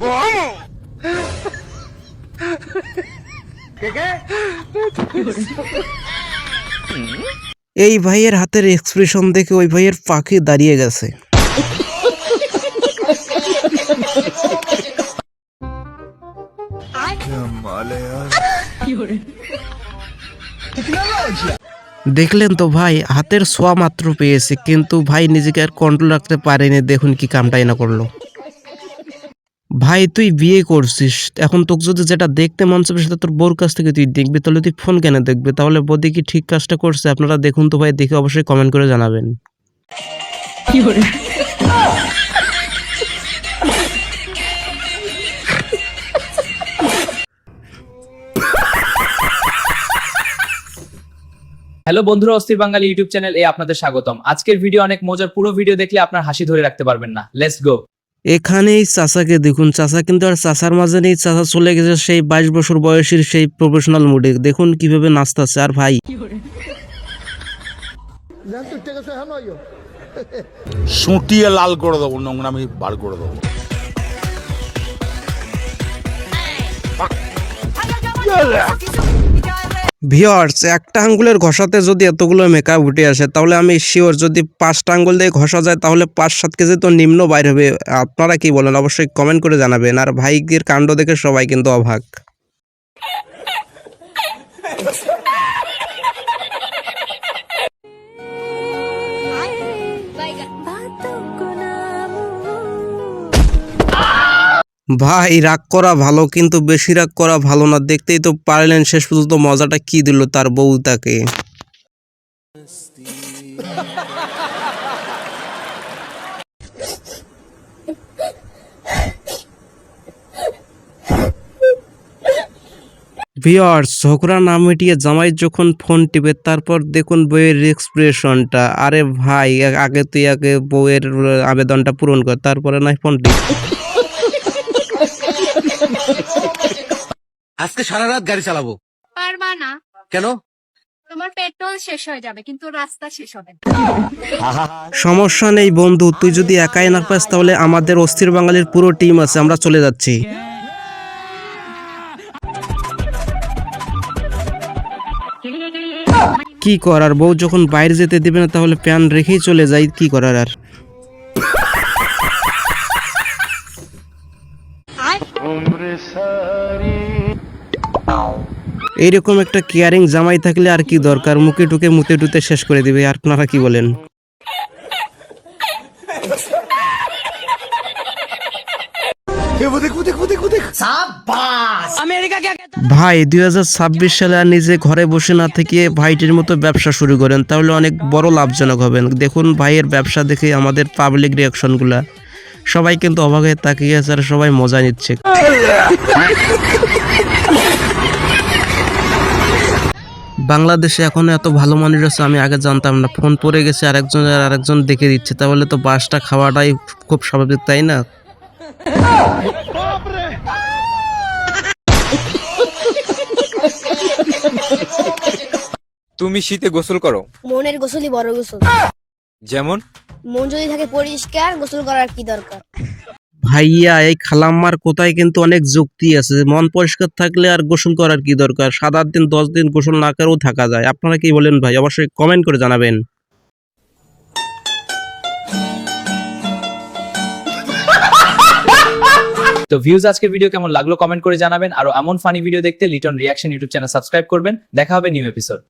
এই ভাইয়ের হাতের এক্সপ্রেশন দেখে ওই ভাইয়ের পাখি দাঁড়িয়ে গেছে। দেখলেন তো ভাই, হাতের ছোঁয়া মাত্র পেয়েছে, কিন্তু ভাই নিজেকে আর কন্ট্রোল রাখতে পারেনি। দেখুন কি কামটাই না করল। ভাই তুই বিয়ে করছিস। এখন তোকে যদি যেটা দেখতে মন চাবে সেটা তোর বোর কাছ থেকে তুই দেখবি। তাহলে তুই ফোন কেন দেখবে? তাহলে বদি কি ঠিক কাজটা করছে? আপনারা দেখুন তো ভাই দেখে অবশ্যই কমেন্ট করে জানাবেন। হ্যালো বন্ধুরা অস্থির বাঙালি ইউটিউব চ্যানেল এ আপনাদের স্বাগতম। আজকের ভিডিও অনেক মজার পুরো ভিডিও দেখলে আপনার হাসি ধরে রাখতে পারবেন না। লেটস গো এখানেই চাচাকে দেখুন চাচা কিন্তু আর চাচার মাঝে নেই চাচা চলে গেছে সেই বাইশ বছর বয়সের সেই প্রফেশনাল মুডে দেখুন কীভাবে নাচতেছে আর ভাই সুটিয়ে লাল করে দেবো নোংরামি বার করে দেবো ভিওর্স একটা আঙ্গুলের ঘষাতে যদি এতগুলো মেকআপ উঠে আসে, তাহলে আমি শিওর যদি পাঁচটা আঙ্গুল দিয়ে ঘষা যায়, তাহলে পাঁচ সাত কেজি তো নিম্ন বাইর হবে। আপনারা কি বলেন? অবশ্যই কমেন্ট করে জানাবেন। আর ভাইকের কাণ্ড দেখে সবাই কিন্তু অবাক। ভাই, রাগ করা ভালো, কিন্তু বেশি রাগ করা ভালো না। দেখতেই তো পারলেন, শেষ পর্যন্ত মজাটা কি দিল তার বউ তাকে। ভিওর্স ঝগড়া না মিটিয়ে জামাই যখন ফোন টিপে, তারপর দেখুন বইয়ের এক্সপ্রেশনটা আরে ভাই, আগে তুই আগে বউয়ের আবেদনটা পূরণ কর, তারপরে নাই ফোন টিপ। আজকে সারা রাত গাড়ি চালাবো। পারবা না। কেন? তোমার পেট্রোল শেষ হয়ে যাবে কিন্তু রাস্তা শেষ হবে সমস্যা নেই বন্ধু তুই যদি একাই না পাস তাহলে আমাদের অস্থির বাঙালির পুরো টিম আছে আমরা চলে যাচ্ছি। কি করার বউ যখন বাইরে যেতে দেবে না তাহলে প্যান রেখেই চলে যাই কি করার আর? এইরকম একটা কেয়ারিং জামাই থাকলে আর কি দরকার? মুখে টুকে মুতে টুতে শেষ করে দিবে আর আপনারা কি বলেন? ভাই দুই হাজার ছাব্বিশ সালে আর নিজে ঘরে বসে না থেকে ভাইটির মতো ব্যবসা শুরু করেন তাহলে অনেক বড় লাভজনক হবেন। দেখুন ভাইয়ের ব্যবসা দেখে আমাদের পাবলিক রিয়াকশনগুলা সবাই কিন্তু অবাক হয়ে তাকিয়ে আছে আর সবাই মজা নিচ্ছে। বাংলাদেশে এখন এত ভালো মানুষ আছে আমি আগে জানতাম না। ফোন পড়ে গেছে আরেকজন আর আরেকজন দেখে দিচ্ছে। তাহলে তো বাসটা খাওয়াটাই খুব স্বাভাবিক তাই না? তুমি শীতে গোসল করো? মনের গোসলই বড় গোসল। যেমন? মন যদি থাকে পরিষ্কার গোসল করার কি দরকার? ভাইয়া, এই খালাম্মার কোথায় কিন্তু অনেক যুক্তি আছে। মন পরিষ্কার থাকলে আর গোসল করার কি দরকার? সাত আট দিন, দশ দিন গোসল না করেও থাকা যায়। আপনারা কি বলেন ভাই? অবশ্যই কমেন্ট করে জানাবেন। তো ভিউজ আজকের ভিডিও কেমন লাগল? কমেন্ট করে জানাবেন। আর এমন ফানি ভিডিও দেখতে Liton reaction YouTube channel subscribe করবেন। দেখা হবে নিউ এপিসোড